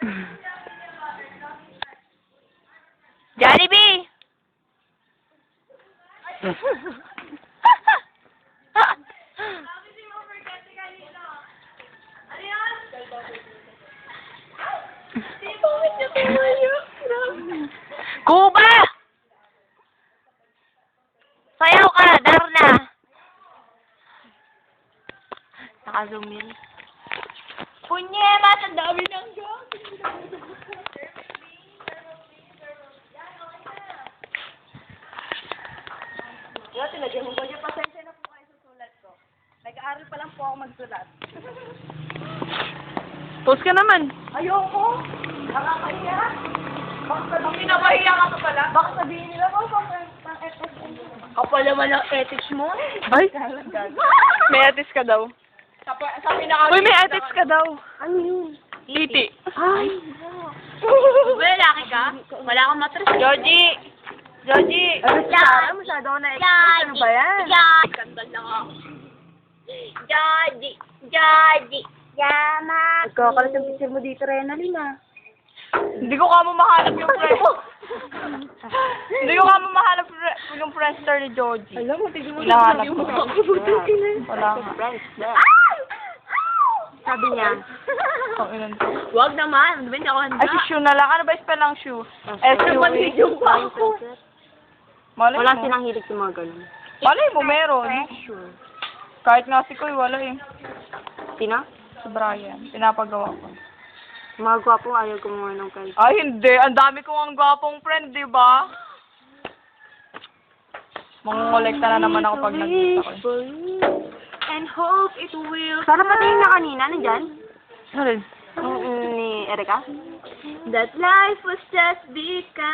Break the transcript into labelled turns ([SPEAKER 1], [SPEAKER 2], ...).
[SPEAKER 1] Jollibee! Kuba! Sayaw ka, Darna! Naka-zoom yun. Punyemas! Ang dami ng
[SPEAKER 2] Dati, lagyan mo ko niya. Pasensya na po kayo sa sulat ko. Nag-aaral pa lang po ako magsulat.
[SPEAKER 1] Post ka naman.
[SPEAKER 2] Ayoko! Nakakahiya! Baka sabihin Pinapahiya ka pa pala? Baka sabihin nila, oh, pang pang FSM.
[SPEAKER 1] Kapal naman ang ethics mo.
[SPEAKER 3] Ay, may ethics ka daw.
[SPEAKER 2] Sa, sa pinaka...
[SPEAKER 3] Uy, may ethics ka daw.
[SPEAKER 2] Ano yun?
[SPEAKER 3] Titi.
[SPEAKER 2] Ay!
[SPEAKER 1] Wala, laki ka? Wala kang matras. Georgie! Georgie!
[SPEAKER 2] Ano masyado ako na-expose? Ano ba yan?
[SPEAKER 1] Georgie! Kandal lang ako. Georgie! Georgie! Yama!
[SPEAKER 2] Nagkakalat yung picture mo dito, Renalyn, ah.
[SPEAKER 3] Hindi ko kamo mahanap yung friend. Hindi ko kamo mahanap yung friendster ni Joji.
[SPEAKER 2] Alam mo, tignan mo.
[SPEAKER 3] Hinahanap
[SPEAKER 2] yung
[SPEAKER 3] ko.
[SPEAKER 2] mukha ko.
[SPEAKER 3] Wala nga.
[SPEAKER 1] Sabi niya,
[SPEAKER 3] to.
[SPEAKER 1] wag naman. Hindi ako handa.
[SPEAKER 3] Ay, si shoe na lang. Ano ba spell ng shoe? S-U-E.
[SPEAKER 2] yung pa ako.
[SPEAKER 3] Malay
[SPEAKER 1] Wala
[SPEAKER 3] mo.
[SPEAKER 1] silang hilig sa mga ganun.
[SPEAKER 3] Malay mo, meron. Kahit nga si Koy, wala eh.
[SPEAKER 1] Tina?
[SPEAKER 3] Si Brian. Pinapagawa ko.
[SPEAKER 1] Mga gwapo, ayaw mga nung kay.
[SPEAKER 3] Ay, hindi. Ang dami kong ang gwapong friend, di ba? Mangongolekta na naman ako pag nagkita ko.
[SPEAKER 1] And hope it will. Sana pati yung na kanina, nandyan?
[SPEAKER 3] Alin?
[SPEAKER 1] Yung ni Erika? That life was just because